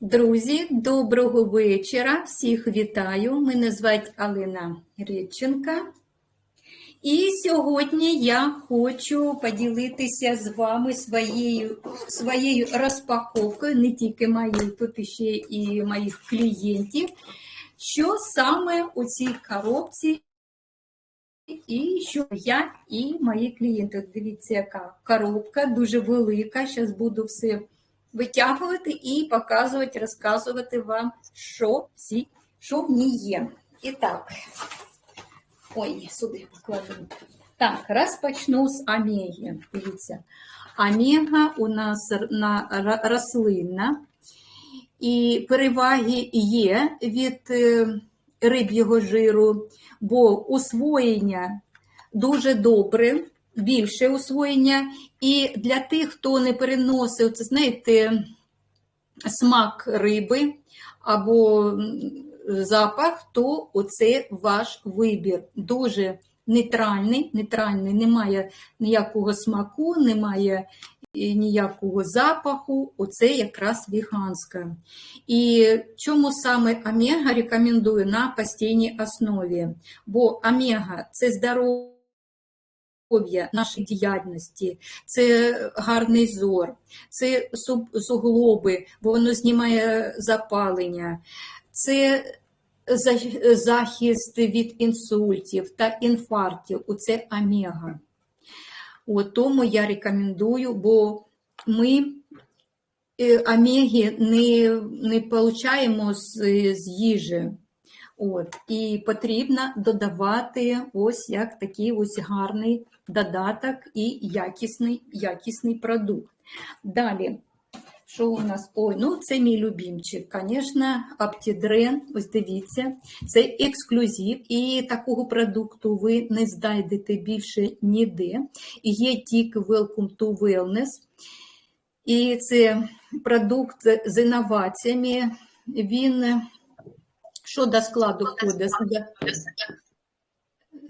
Друзі, доброго вечора. Всіх вітаю. Мене звати Алина Рідченка. І сьогодні я хочу поділитися з вами своєю, своєю розпаковкою, не тільки моєю, тут ще і моїх клієнтів, що саме у цій коробці, і що я і мої клієнти. Дивіться, яка коробка дуже велика. Зараз буду все витягувати і показувати, розказувати вам, що, всі, що в ній є. І так, ой, сюди покладу. Так, розпочну з омеги. Дивіться, омега у нас на рослинна, і переваги є від е, риб'ього жиру, бо усвоєння дуже добре, більше усвоєння. І для тих, хто не переносив, це знаєте, смак риби або запах, то оце ваш вибір. Дуже нейтральний, нейтральний, немає ніякого смаку, немає е, ніякого запаху. Оце якраз веганська. І чому саме омега рекомендую на постійній основі? Бо омега це здоров'я здоров'я нашої діяльності, це гарний зор, це суглоби, бо воно знімає запалення, це захист від інсультів та інфарктів. Оце омега. От тому я рекомендую, бо ми е, омеги не, не получаємо з, з їжі. От, і потрібно додавати ось як такий ось гарний додаток і якісний, якісний продукт. Далі, що у нас? Ой, ну це мій любимчик, звісно, Аптідрен, ось дивіться, це ексклюзив, і такого продукту ви не знайдете більше ніде. І є тільки Welcome to Wellness. І це продукт з інноваціями. Він що до складу входить?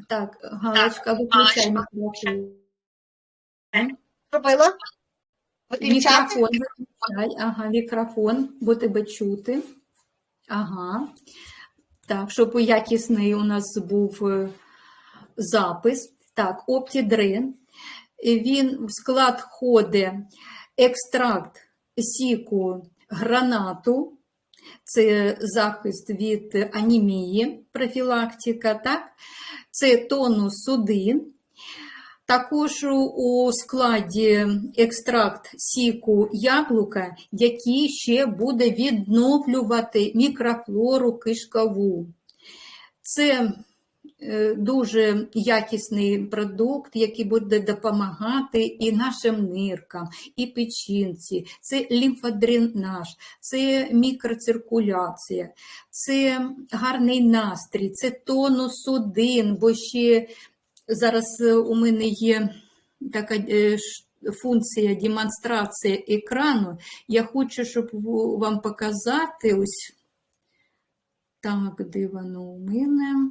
Так, Галочка, виключай мікрофон. Робила? Мікрофон виключай, ага, мікрофон, бо тебе чути. Ага. Так, щоб якісний у нас був е, запис. Так, Оптідрин. Він в склад входить екстракт сіку гранату, це захист від анемії, профілактика, так? це тонус судин. Також у складі екстракт сіку яблука, який ще буде відновлювати мікрофлору кишкову. Це дуже якісний продукт, який буде допомагати і нашим ниркам, і печінці, це лімфодренаж, це мікроциркуляція, це гарний настрій, це тонус судин, бо ще зараз е, у мене є така е, функція демонстрація екрану. Я хочу, щоб вам показати ось так, де воно у мене.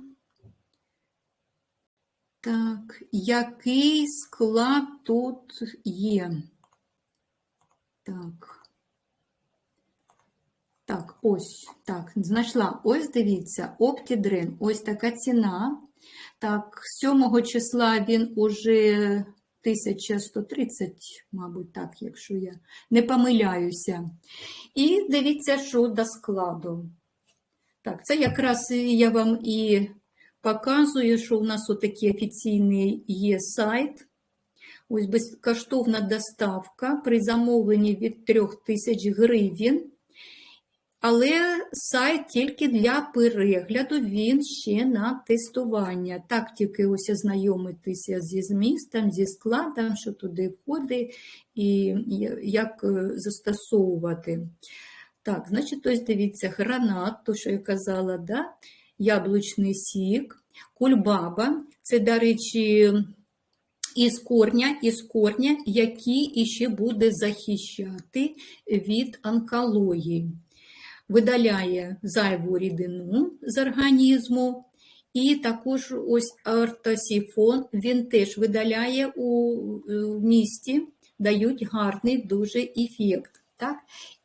Так, який склад тут є? Так. Так, ось, так, знайшла. Ось дивіться, Оптідрин, ось така ціна. Так, 7 числа він уже 1130, мабуть, так, якщо я не помиляюся. І дивіться, що до складу. Так, це якраз я вам і показую, що у нас отакий офіційний є сайт. Ось безкоштовна доставка при замовленні від 3000 гривень. Але сайт тільки для перегляду, він ще на тестування. Так тільки ось ознайомитися зі змістом, зі складом, що туди входить, і як е, застосовувати. Так, значить, ось дивіться, гранат, то, що я казала, да? Яблучний сік, кульбаба, це, до речі, із корня, із корня, який іще буде захищати від онкології видаляє зайву рідину з організму, і також ось ортосіфон, він теж видаляє у в місті, дають гарний дуже ефект. Так?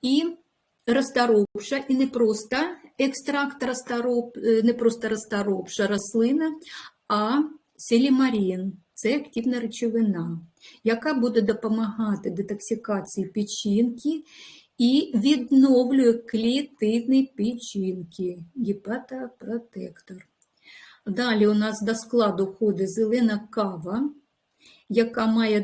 І розторопша і не просто екстракт розтороп, е, не просто розторопша рослина, а селімарін. Це активна речовина, яка буде допомагати детоксикації печінки і відновлює клітини печінки, гепатопротектор. Далі у нас до складу входить зелена кава, яка має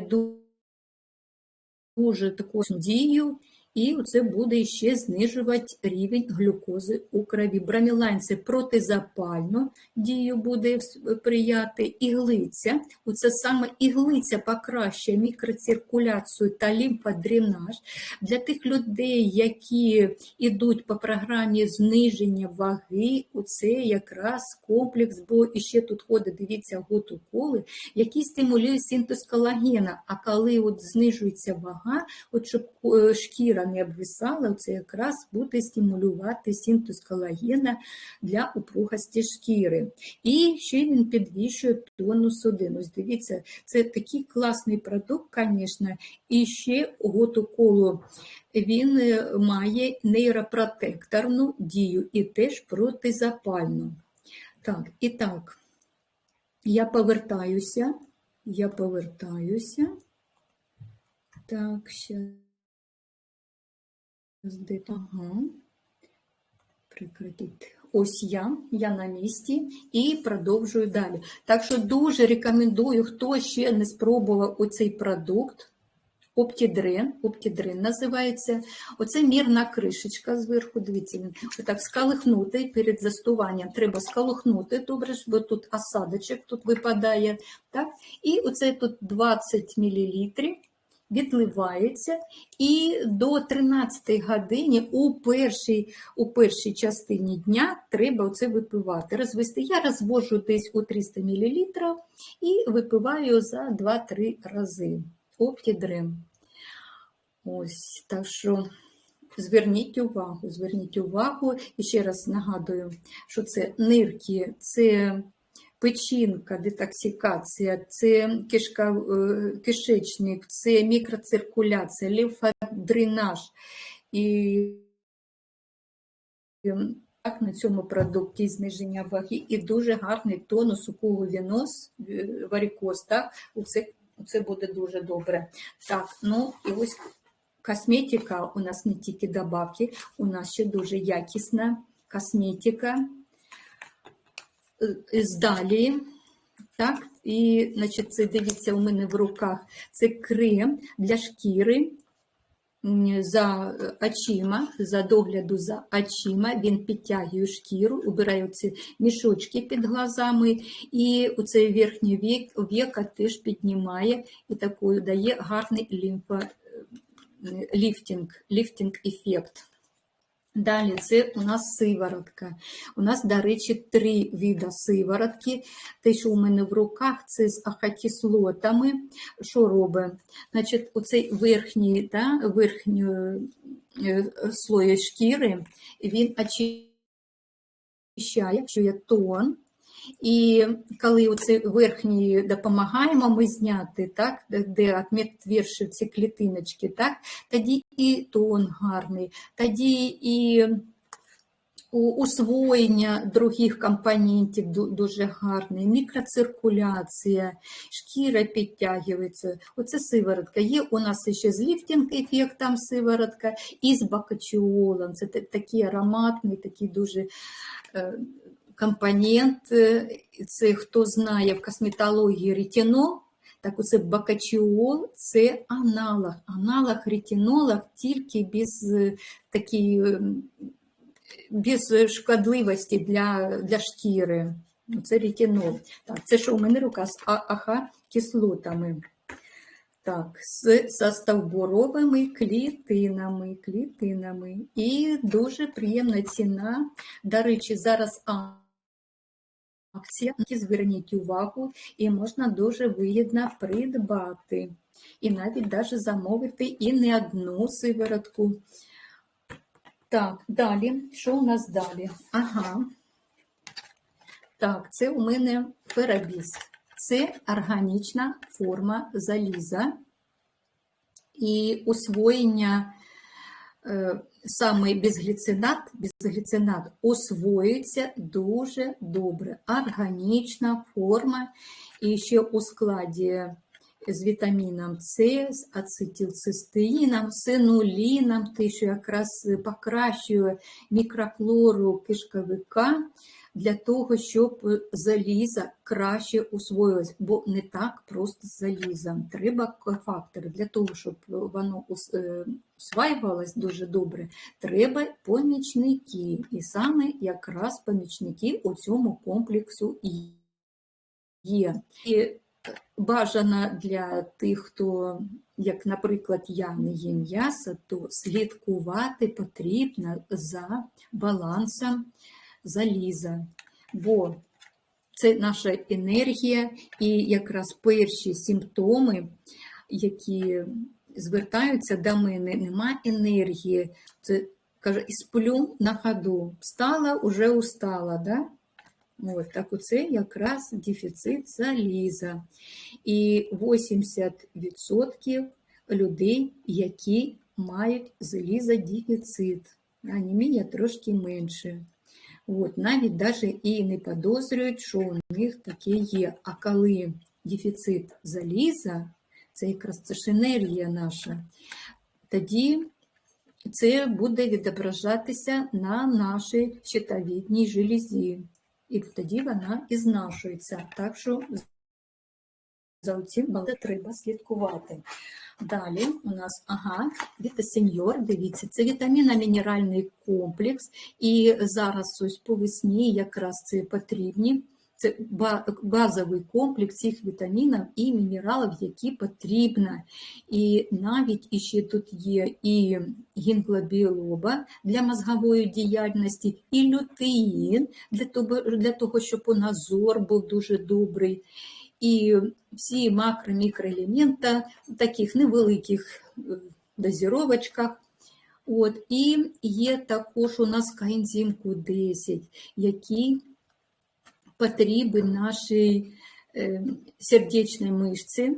дуже таку дію, і це буде ще знижувати рівень глюкози у крові. Брамілайн це протизапальну дію буде сприяти. Іглиця, оце саме іглиця покращує мікроциркуляцію та лімфодренаж для тих людей, які йдуть по програмі зниження ваги. Оце якраз комплекс, бо іще тут ходить, дивіться, готуколи, які стимулюють синтез колагена. А коли от знижується вага, от щоб е, шкіра не обвисала, це якраз буде стимулювати синтез колагена для упругості шкіри. І ще він підвищує тонус судин. Ось дивіться, це такий класний продукт, звісно, і ще готуколу він е, має нейропротекторну дію і теж протизапальну. Так, і так, я повертаюся, я повертаюся. Так, ще. Ага. Прекратити. Ось я, я на місці і продовжую далі. Так що дуже рекомендую, хто ще не спробував оцей продукт. Оптідрен, оптідрен називається. Оце мірна кришечка зверху. Дивіться, отак скалихнути перед застуванням. Треба скалихнути добре, бо тут осадочок тут випадає. Так? І оце тут 20 мл відливається. І до 13 годині у першій, у першій частині дня треба оце випивати. Розвести. Я розвожу десь у 300 мл і випиваю за 2-3 рази. Оптідрем. Ось, так що зверніть увагу, зверніть увагу. І ще раз нагадую, що це нирки, це печінка, детоксикація, це кишка, е, кишечник, це мікроциркуляція, лімфодренаж. І так, на цьому продукті зниження ваги і дуже гарний тонус у кого вінос, е, варикоз, так, це, це буде дуже добре. Так, ну і ось косметика у нас не тільки добавки, у нас ще дуже якісна косметика е, далі. Так, і, значить, це дивіться, у мене в руках це крем для шкіри за очима, за догляду за очима. Він підтягує шкіру, убирає ці мішочки під глазами, і оцей верхній вік, віка теж піднімає і такий дає гарний лімфо, ліфтинг, ліфтинг ефект. Далі це у нас сиворотка. У нас, до речі, три види сиворотки. Те, що у мене в руках, це з ахокислотами. Що робить? Значить, оцей верхній, да, верхній е, слой шкіри, він очищає, чує тон. І коли оце верхній допомагаємо ми зняти, так, де відмітвірші ці клітиночки, так, тоді і тон гарний, тоді і усвоєння других компонентів дуже гарне, мікроциркуляція, шкіра підтягується. Оце сиворотка. Є у нас ще з ліфтинг ефектом сиворотка і з бакачіолом. Це такий ароматний, такий дуже е, компонент. Це хто знає в косметології ретинол, так оце бакачіол це аналог. Аналог ретинола тільки без е, ем, без шкодливості для, для шкіри. Це ретинол. Так, це що у мене рука з ААХ кислотами. Так, з состовбуровими клітинами, клітинами. І дуже приємна ціна. До речі, зараз акція, зверніть увагу, і можна дуже вигідно придбати. І навіть даже замовити і не одну сиворотку. Так, далі. Що у нас далі? Ага. Так, це у мене ферабіс. Це органічна форма заліза і усвоєння е, саме безгліцинат, безгліцинат освоюється дуже добре. Органічна форма, і ще у складі з вітаміном С, з ацетилцистеїном, синуліном, те, що якраз покращує мікрофлору кишковика для того, щоб залізо краще усвоїлось, бо не так просто з залізом. Треба кофактори для того, щоб воно е, усваювалось дуже добре. Треба помічники, і саме якраз помічники у цьому комплексу є. І бажано для тих, хто, як, наприклад, я не їм м'ясо, то слідкувати потрібно за балансом заліза, бо це наша енергія, і якраз перші симптоми, які звертаються до мене, нема енергії. Це каже, і сплю на ходу. Встала, уже устала. Да? От, так оце якраз дефіцит заліза. І 80% людей, які мають залізодефіцит, анемія трошки менше. От, навіть даже і не підозрюють, що у них таке є. А коли дефіцит заліза, це якраз це ж енергія наша, тоді це буде відображатися на нашій щитовідній железі. І тоді вона і знашується. Так що за цим буде треба слідкувати. Далі у нас ага, вітасеньор, дивіться, це вітаміно-мінеральний комплекс. І зараз ось по весні якраз це потрібні. Це базовий комплекс цих вітамінів і мінералів, які потрібно. І навіть іще тут є і гінглобілоба для мозгової діяльності, і лютеїн для того, для того, щоб у нас зор був дуже добрий. І всі макро-мікроелементи в таких невеликих е, дозіровочках. От, і є також у нас коензим Q10, який потрібен нашій е, сердечній мишці.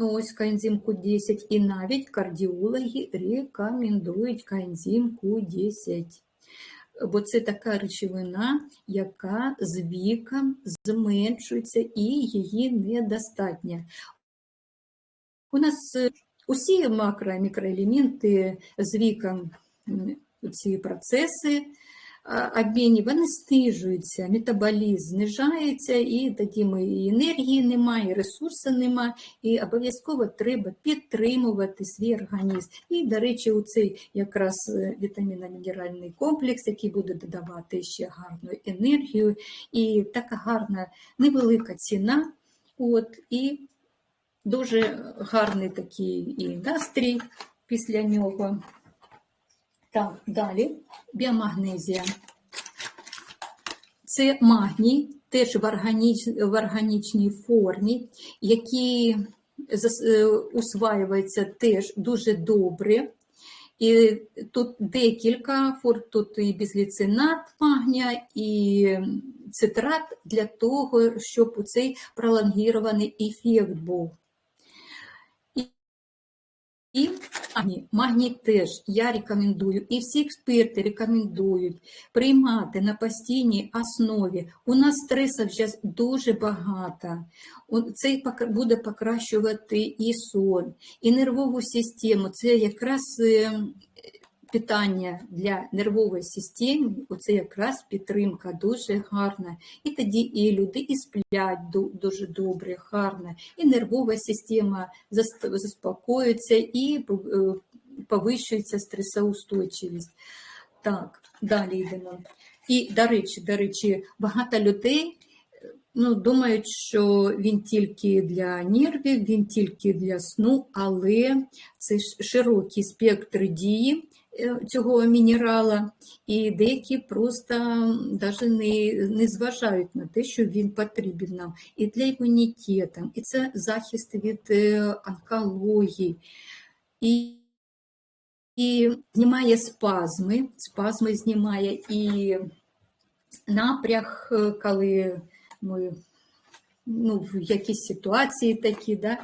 Ось коензим Q10, і навіть кардіологи рекомендують коензим Q10. Бо це така речовина, яка з віком зменшується і її недостатньо. У нас е, усі макро- і мікроелементи з віком ці процеси обмінні, вони знижуються, метаболізм знижається, і тоді ми і енергії немає, і ресурсу немає, і обов'язково треба підтримувати свій організм. І, до речі, у цей якраз е, вітаміно-мінеральний комплекс, який буде додавати ще гарну енергію, і така гарна невелика ціна. От, і дуже гарний такий і настрій після нього. Так, далі біомагнезія. Це магній, теж в, органіч, в органічній формі, який е, усваюється теж дуже добре. І тут декілька форм, тут і безгліцинат магнія, і цитрат для того, щоб цей пролонгірований ефект був. І магній, магній теж я рекомендую, і всі експерти рекомендують приймати на постійній основі. У нас стресів зараз дуже багато. Це буде покращувати і сон, і нервову систему. Це якраз е, питання для нервової системи, оце якраз підтримка дуже гарна. І тоді і люди і сплять дуже добре, гарно, і нервова система зас- заспокоюється, і е, повищується стресоустойчивість. Так, далі йдемо. І, до речі, до речі, багато людей ну, думають, що він тільки для нервів, він тільки для сну, але це широкий спектр дії цього мінерала, і деякі просто навіть не, не зважають на те, що він потрібен нам і для імунітету, і це захист від е, онкології. І і знімає спазми, спазми знімає і напряг, е, коли ми ну, в якісь ситуації такі, да?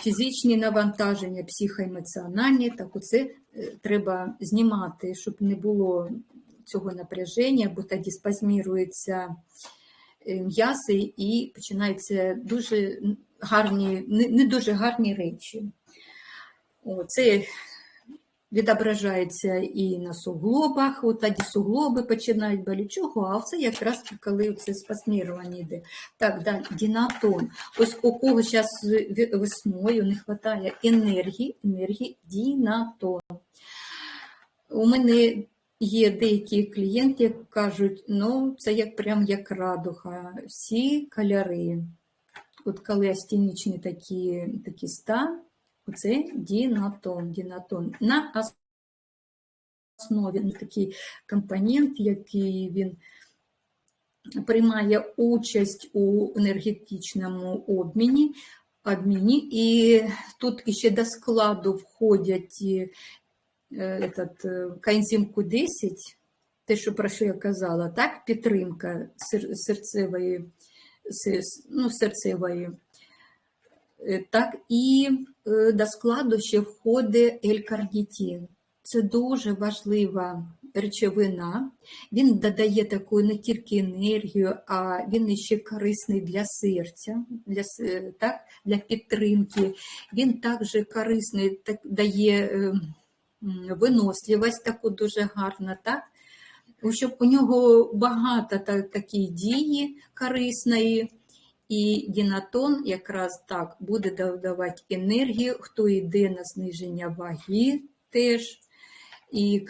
Фізичні навантаження, психоемоціональні, так оце е, треба знімати, щоб не було цього напряження, бо тоді спазмірується е, м'язи і починаються дуже гарні, не, дуже гарні речі. О, Це відображається і на суглобах, от тоді суглоби починають боліти. Чого? А це якраз коли це спазмірування йде. Так, далі, дінатон. Ось у кого зараз весною не вистачає енергії, енергії дінатон. У мене є деякі клієнти, які кажуть, ну це як прям як радуга, всі кольори. От коли астенічні такі, такі стан, Оце дінатон. дінатон. На основі такий компонент, який він приймає участь у енергетичному обміні, обміні. і тут ще до складу входять е, е, коензим Q10, те, що про що я казала, так, підтримка серцевої, ну, серцевої так і е, до складу ще входить L-карнітин. Це дуже важлива речовина. Він додає таку не тільки енергію, а він ще корисний для серця, для так, для підтримки. Він також корисний, так, дає е, виносливість таку дуже гарну. так? Щоб у нього багато такої дії корисної. І дінатон якраз так буде додавати енергію, хто йде на зниження ваги теж, і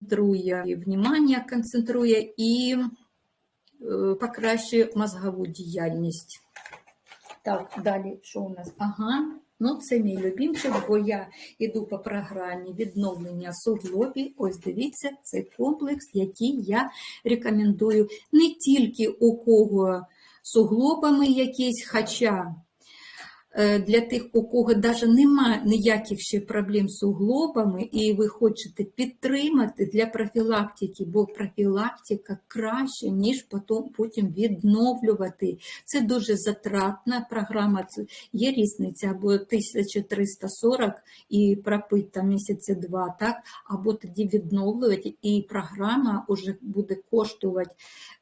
концентрує внимання, концентрує і е, покращує мозгову діяльність. Так, далі що у нас? Ага, ну це мій любимчик, бо я йду по програмі відновлення суглобів. Ось дивіться, цей комплекс, який я рекомендую не тільки у кого суглобами якісь, хоча е, для тих, у кого навіть немає ніяких ще проблем з суглобами, і ви хочете підтримати для профілактики, бо профілактика краще, ніж потім відновлювати. Це дуже затратна програма, є різниця або 1340 і пропити там місяця два, так? або тоді відновлювати, і програма вже буде коштувати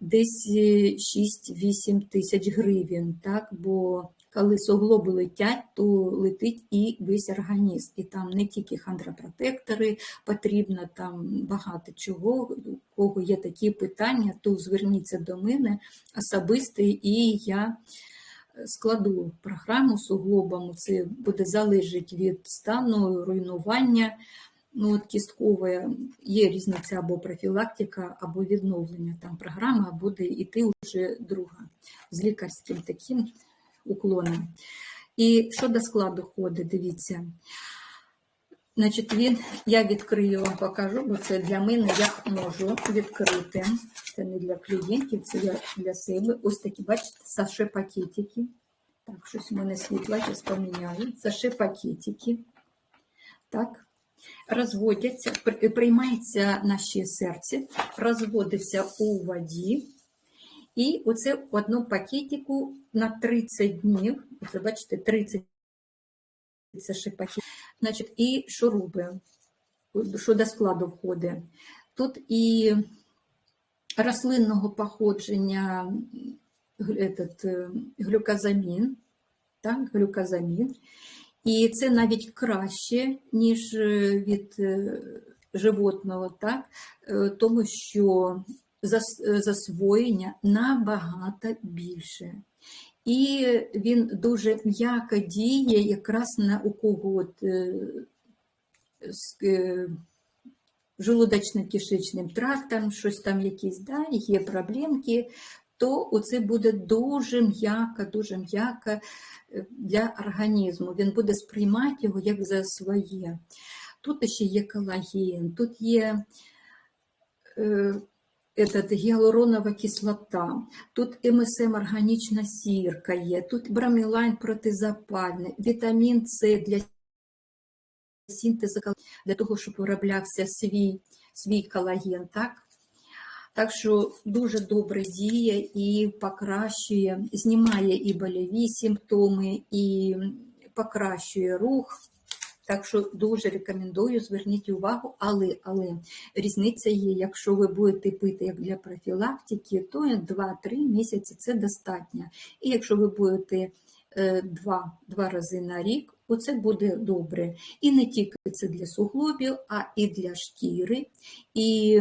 десь 6-8 тисяч гривень. так? бо коли суглоби летять, то летить і весь організм. І там не тільки хондропротектори потрібно, там багато чого. У кого є такі питання, то зверніться до мене особисто, і я складу програму суглобами. Це буде залежати від стану руйнування. Ну, от кісткове є різниця або профілактика, або відновлення. Там програма буде йти вже друга з лікарським таким уклоном. І що до складу ходить, дивіться. Значить, він, я відкрию вам покажу, бо це для мене я можу відкрити. Це не для клієнтів, це я для себе. Ось такі, бачите, саше пакетики. Так, щось у мене світло, зараз поміняю. Саше пакетики. Так, розводяться, приймається наше серце, розводиться у воді. І оце в одному пакетику на 30 днів, це бачите, 30 це ще пакет, значить, і шуруби, що до складу входить. Тут і рослинного походження этот, е, глюкозамін, так, глюкозамін. І це навіть краще, ніж е, від е, животного, так, тому що засвоєння набагато більше. І він дуже м'яко діє якраз на у кого от, е, з е, желудочно-кишечним трактом, щось там якісь да, є проблемки, то оце буде дуже м'яко, дуже м'яко е, для організму. Він буде сприймати його як за своє. Тут ще є колаген, тут є этот, гіалуронова кислота, тут МСМ органічна сірка є, тут бромелайн протизапальний, вітамін С для синтезу, для того, щоб вироблявся свій свій колаген. так? Так що дуже добре діє і покращує, знімає і больові симптоми, і покращує рух. Так що дуже рекомендую, зверніть увагу, але, але різниця є, якщо ви будете пити як для профілактики, то 2-3 місяці це достатньо. І якщо ви будете е, два, два рази на рік, оце буде добре. І не тільки це для суглобів, а і для шкіри. І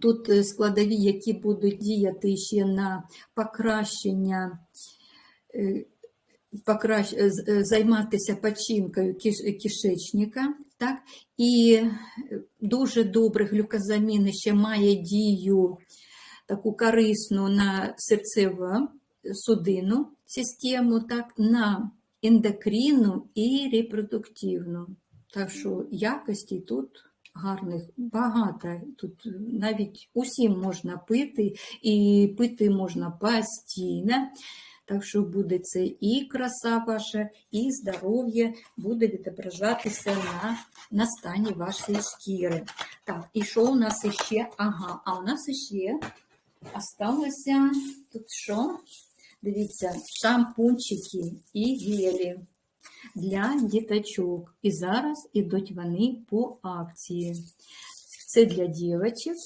тут е, складові, які будуть діяти ще на покращення. Покращ... з- е, займатися печінкою киш- кишечника, так? і е, дуже добре глюкозамін ще має дію таку корисну на серцеву судинну систему, так? на ендокринну і репродуктивну. Так що якості тут гарних багато. Тут навіть усім можна пити, і пити можна постійно. Так що буде це і краса ваша, і здоров'я буде відображатися на, на стані вашої шкіри. Так, і що у нас іще? Ага, а у нас іще осталося тут що? Дивіться, шампунчики і гелі для діточок. І зараз ідуть вони по акції. Це для дівчаток,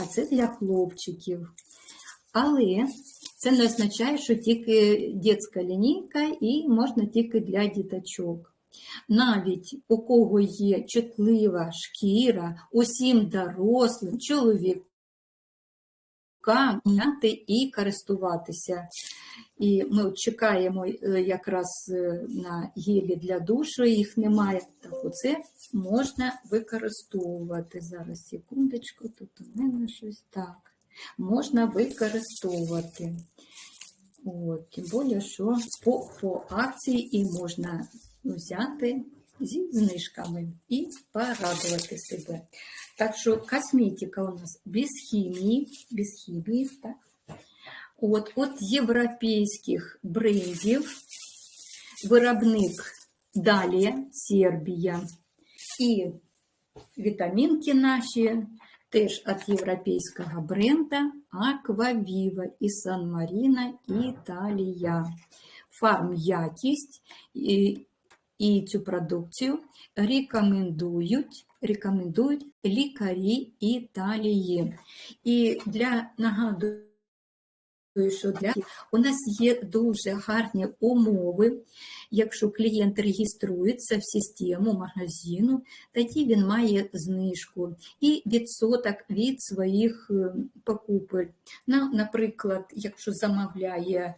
а це для хлопчиків. Але це не означає, що тільки дитяча лінійка і можна тільки для діточок. Навіть у кого є чутлива шкіра, усім дорослим чоловікам міняти і користуватися. І ми чекаємо е, якраз е, на гелі для душу, їх немає. Так оце можна використовувати. Зараз секундочку, тут у мене щось так можна використовувати. От, тим більше, що по, по акції і можна взяти зі знижками і порадувати себе. Так що косметика у нас без хімії, без хімії, так? От, от європейських брендів виробник далі Сербія і вітамінки наші теж від європейського бренда Аквавіва і Сан Маріна Італія. Фарм якість і, і цю продукцію рекомендують, рекомендують лікарі Італії. І для нагадую, що для у нас є дуже гарні умови. Якщо клієнт реєструється в систему магазину, тоді він має знижку і відсоток від своїх е, покупель. Наприклад, якщо замовляє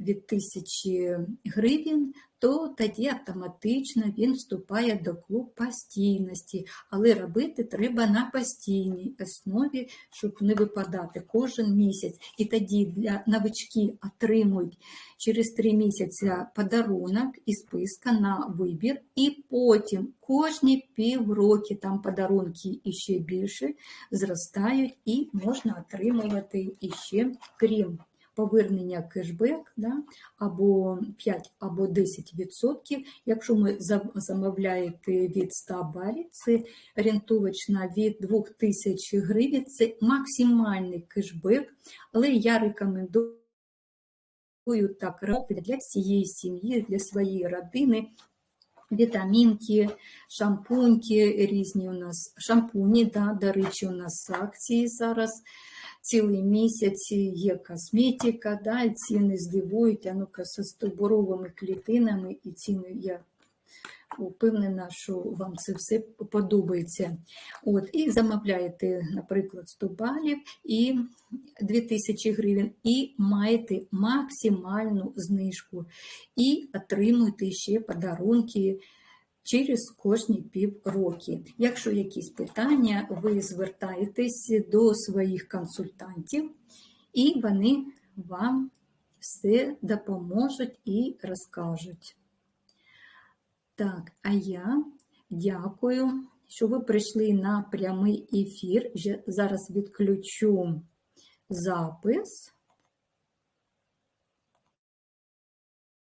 від тисячі гривень, то тоді автоматично він вступає до клуб постійності, але робити треба на постійній основі, щоб не випадати кожен місяць. І тоді для новички отримують через три місяці подарунок і списка на вибір, і потім кожні півроки там подарунки іще більше зростають, і можна отримувати іще крім повернення кешбек да, або 5 або 10%. Якщо ми за- замовляєте від 100 балів, це орієнтовочно від 2000 гривень, це максимальний кешбек, але я рекомендую так робити для всієї сім'ї, для своєї родини. Вітамінки, шампуньки різні у нас, шампуні, да, до речі, у нас акції зараз цілий місяць є косметика, да, і ціни здивують, а ну-ка, з стовбуровими клітинами, і ціни я впевнена, що вам це все подобається. От, і замовляєте, наприклад, 100 балів і 2000 гривень, і маєте максимальну знижку, і отримуєте ще подарунки через кожні півроки. Якщо якісь питання, ви звертаєтесь до своїх консультантів, і вони вам все допоможуть і розкажуть. Так, а я дякую, що ви прийшли на прямий ефір. Зараз відключу запис.